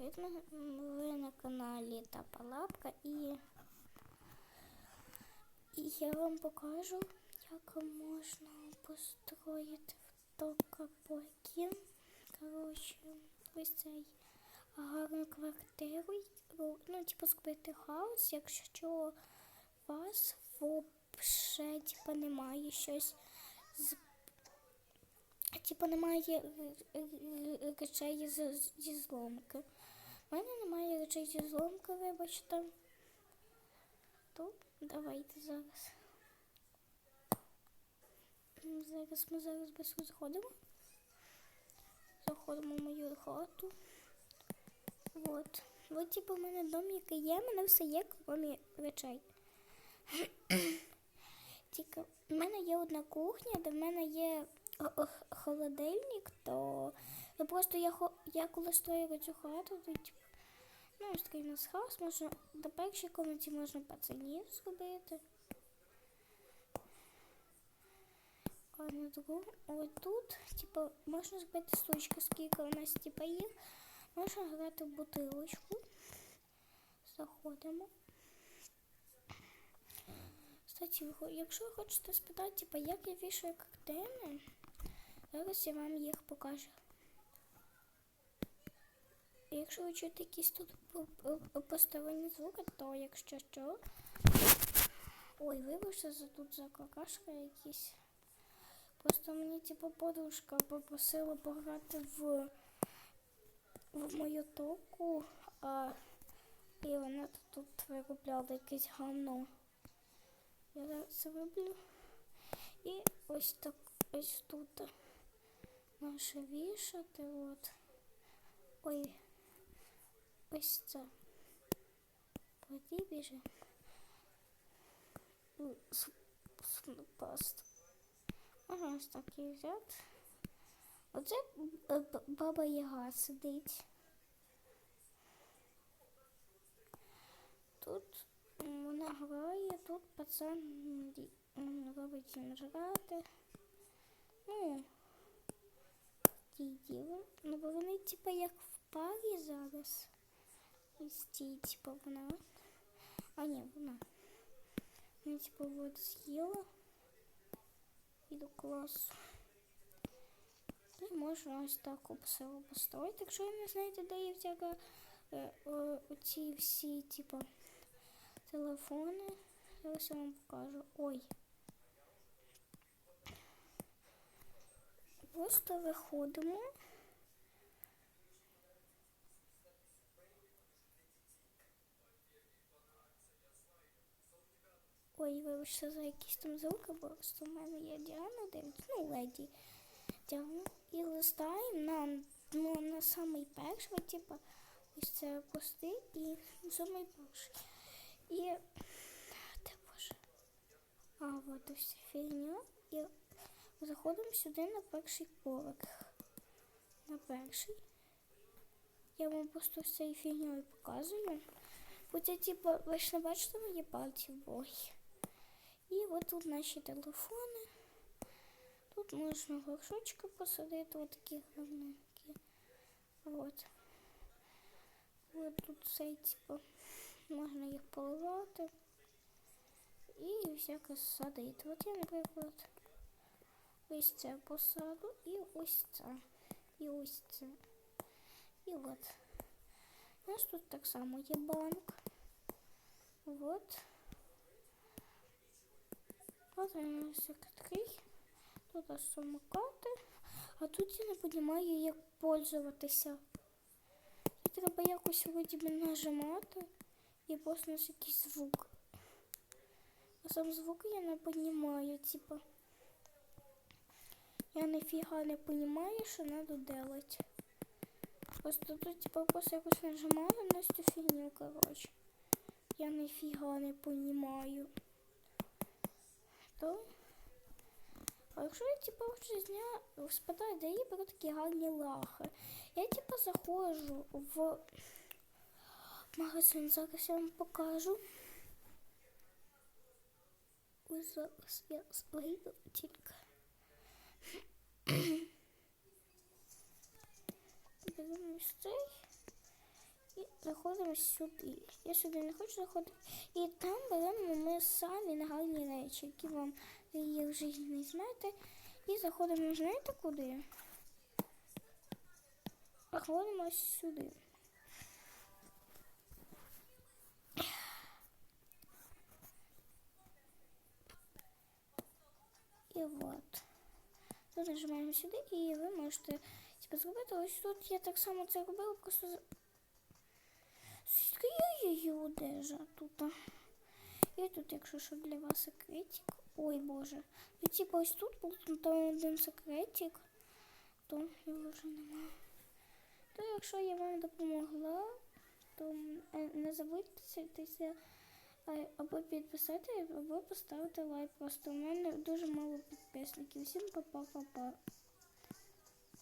привіт! Ви на каналі Тапа Лапка і, і я вам покажу, як можна построїти в токапокі. Коротше, ось цей гарну квартиру. Ну, типу, зробити хаос, якщо у вас взагалі типу, немає щось з Типу немає речей зі зломки. У мене немає речей зі зломки, вибачте. То давайте зараз. Зараз ми зараз без заходимо. Заходимо в мою хату. От. От, типу, в мене дом, який є, в мене все є, крім речей. Тільки в мене є одна кухня, де в мене є о- о- холодильник, то ну, просто я, я коли строїла цю хату, то типу, ну, ось такий у нас хаос, можна до першій комнаті можна пацанів зробити. А на другу, ось тут, типу, можна зробити стучки, скільки у нас типу, їх. Можна грати в бутилочку. Заходимо. Кстати, якщо ви хочете спитати, типу, як я вішаю картини, зараз я вам їх покажу. Якщо ви чуєте якісь тут по- по- звуки, то якщо що. Ой, вибачте за тут за какашка якісь. Просто мені типу подружка попросила пограти в, в мою току, а і вона тут виробляла якесь гамно. Я це роблю. І ось так ось тут наше вішати. От. Ой, ось це. Воді біже. Паст. Можна ось так і взяти. Оце баба Яга сидить. Тут вона грає, тут пацан робить їм жрати. Ну, ті діли. Ну, бо вони, типа, як в парі зараз. Ось ті, типа, вона. А ні, вона. Вона, типа, от з'їла. І до класу. І можна ось так обсилу построїти. Якщо ви не знаєте, де я взяла е, е, оці всі, типа, телефони. Зараз я вам покажу. Ой. Просто виходимо. Ой, вибачте за якісь там звуки, бо просто в мене є Діана, дивиться, ну, леді Діана. І листаємо на, ну, на самий перший, от, типа, ось це пости і самий перший. І де боже? А, от ось фігня. І заходимо сюди на перший поверх. На перший. Я вам просто з цією фігньою показую. Це, типу, ви ж не бачите мої пальці в бой. І от тут наші телефони. Тут можна горшочки посадити, отакі гарненькі. От. От тут цей, типу, можна їх поливати. І всяке садити. От я, наприклад, ось це посаду і ось це. І ось це. І от. У нас тут так само є банк. Вот. От такий. Тут самокати. А тут я не розумію, як пользуватися. Треба якось би нажимати і просто якийсь звук. А сам звук я не розумію, типа. Я нафіга не розумію, що треба делать. Просто тут типа просто якось нажимаю на цю фігню, коротше. Я нафіга не розумію. То. А якщо я типа вже зня спитаю, де я беру такі гарні лахи. Я типа заходжу в магазин, зараз я вам покажу. Ось зараз я вийду тільки. Беремо цей І заходимо сюди. Я сюди не хочу заходити. І там беремо ми самі нагальні речі, які вам їх в не знаєте. І заходимо, знаєте куди? Заходимо сюди. І от. Тут нажимаємо сюди, і ви можете типу, зробити. Ось тут я так само це робила, просто Скільки її одежа тут. І тут, якщо що для вас секретик. Ой Боже. Ну, типу, ось тут був там один секретик, то його вже немає. То якщо я вам допомогла, то е, не забудьте е, або підписати, або поставити лайк. Просто у мене дуже мало підписників. Всім па-па-па-па.